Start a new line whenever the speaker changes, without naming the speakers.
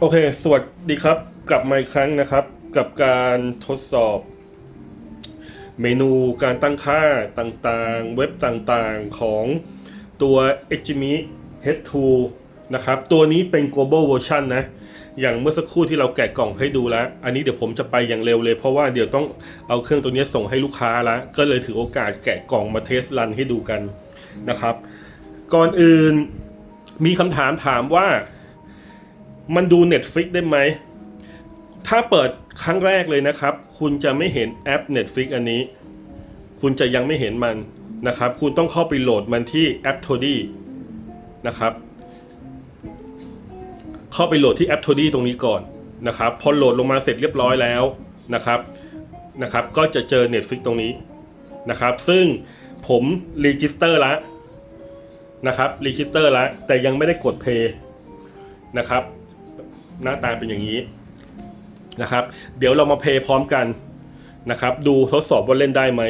โอเค สวัสดีครับ กลับมาอีกครั้งนะครับ กับการทดสอบ เมนูการตั้งค่าต่างๆ เว็บต่างๆของตัว e g m i H2 นะครับ ตัวนี้เป็น global version นะ อย่างเมื่อสักครู่ที่เราแกะกล่องให้ดูแล้ว อันนี้เดี๋ยวผมจะไปอย่างเร็วเลย เพราะว่าเดี๋ยวต้องเอาเครื่องตัวนี้ส่งให้ลูกค้าแล้วก็เลยถือโอกาสแกะกล่องมาเทสรันให้ดูกันนะครับ ก่อนอื่นมีคำถามถามว่า มันดู Netflix ได้ไหม ถ้าเปิดครั้งแรกเลยนะครับ คุณจะไม่เห็นแอป Netflix อันนี้ คุณจะยังไม่เห็นมันนะครับ คุณต้องเข้าไปโหลดมันที่แอป t o d y นะครับ เข้าไปโหลดที่แอป t o d y ตรงนี้ก่อนนะครับ พอโหลดลงมาเสร็จเรียบร้อยแล้วนะครับนะครับ ก็จะเจอ Netflix ตรงนี้นะครับ ซึ่งผมรีจิสเตอร์แล้วนะครับรีจิสเตอร์แล้วแต่ยังไม่ได้กด Play นะครับ หน้าตาเป็นอย่างนี้นะครับ เดี๋ยวเรามาเพย์พร้อมกันนะครับ ดูทดสอบว่าเล่นได้ไหม